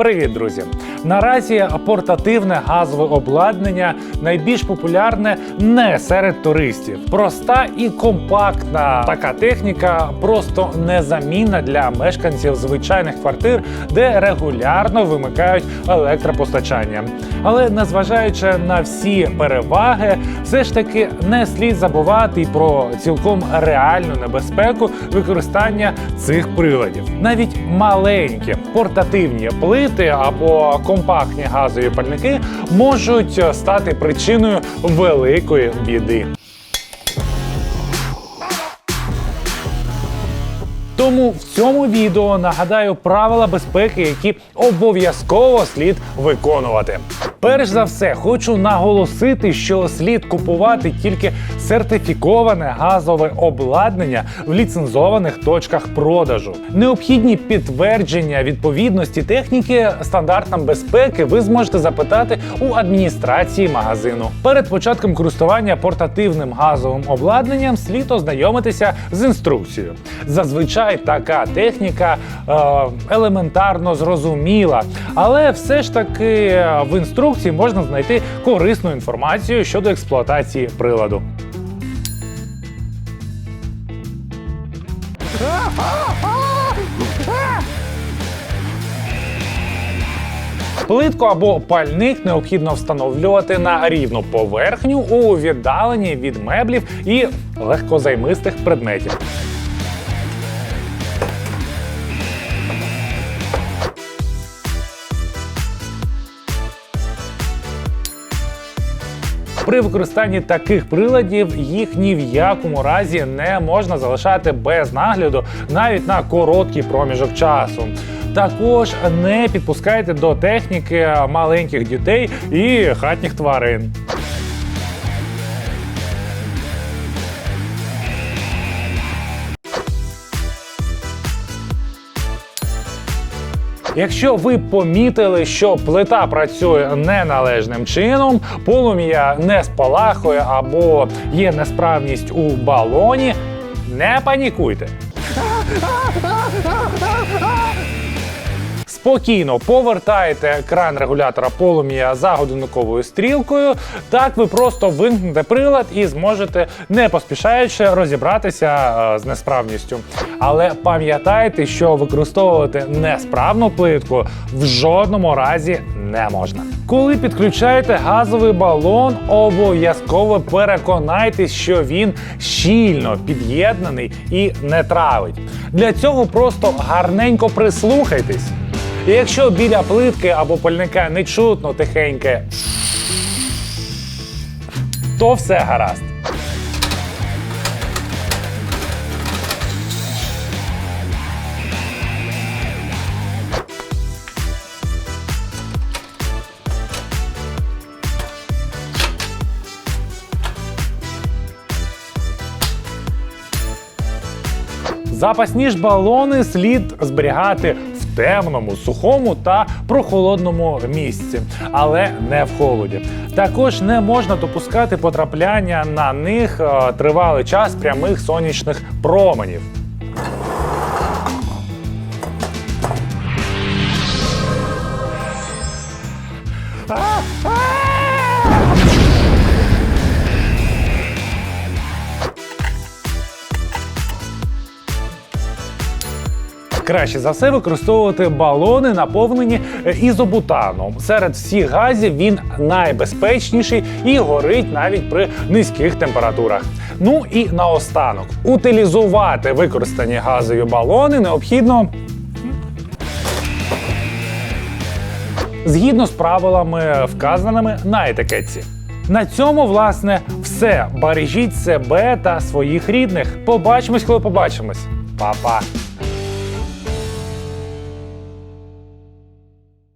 Привіт, друзі! Наразі портативне газове обладнання найбільш популярне не серед туристів. Проста і компактна така техніка просто незамінна для мешканців звичайних квартир, де регулярно вимикають електропостачання. Але незважаючи на всі переваги, все ж таки не слід забувати про цілком реальну небезпеку використання цих приладів. Навіть маленькі портативні плити або компактні газові пальники можуть стати причиною великої біди. Тому в цьому відео нагадаю правила безпеки, які обов'язково слід виконувати. Перш за все, хочу наголосити, що слід купувати тільки сертифіковане газове обладнання в ліцензованих точках продажу. Необхідні підтвердження відповідності техніки стандартам безпеки ви зможете запитати у адміністрації магазину. Перед початком користування портативним газовим обладнанням слід ознайомитися з інструкцією. Зазвичай така техніка е, елементарно зрозуміла, але все ж таки е, в інструкції можна знайти корисну інформацію щодо експлуатації приладу. Плитку або пальник необхідно встановлювати на рівну поверхню у віддаленні від меблів і легкозаймистих предметів. При використанні таких приладів їх ні в якому разі не можна залишати без нагляду навіть на короткий проміжок часу. Також не підпускайте до техніки маленьких дітей і хатніх тварин. Якщо ви помітили, що плита працює неналежним чином, полум'я не спалахує або є несправність у балоні, не панікуйте. Спокійно повертайте кран регулятора полум'я за годинниковою стрілкою. Так ви просто вимкнете прилад і зможете, не поспішаючи, розібратися е, з несправністю. Але пам'ятайте, що використовувати несправну плитку в жодному разі не можна. Коли підключаєте газовий балон, обов'язково переконайтесь, що він щільно під'єднаний і не травить. Для цього просто гарненько прислухайтесь. І якщо біля плитки або пальника не чутно тихеньке, то все гаразд. Запасні ж балони слід зберігати темному, сухому та прохолодному місці, але не в холоді. Також не можна допускати потрапляння на них е, тривалий час прямих сонячних променів. Краще за все використовувати балони, наповнені е, ізобутаном. Серед всіх газів він найбезпечніший і горить навіть при низьких температурах. Ну і наостанок, утилізувати використані газові балони необхідно. Згідно з правилами, вказаними на етикетці. На цьому, власне, все. Бережіть себе та своїх рідних. Побачимось, коли побачимось. Па-па!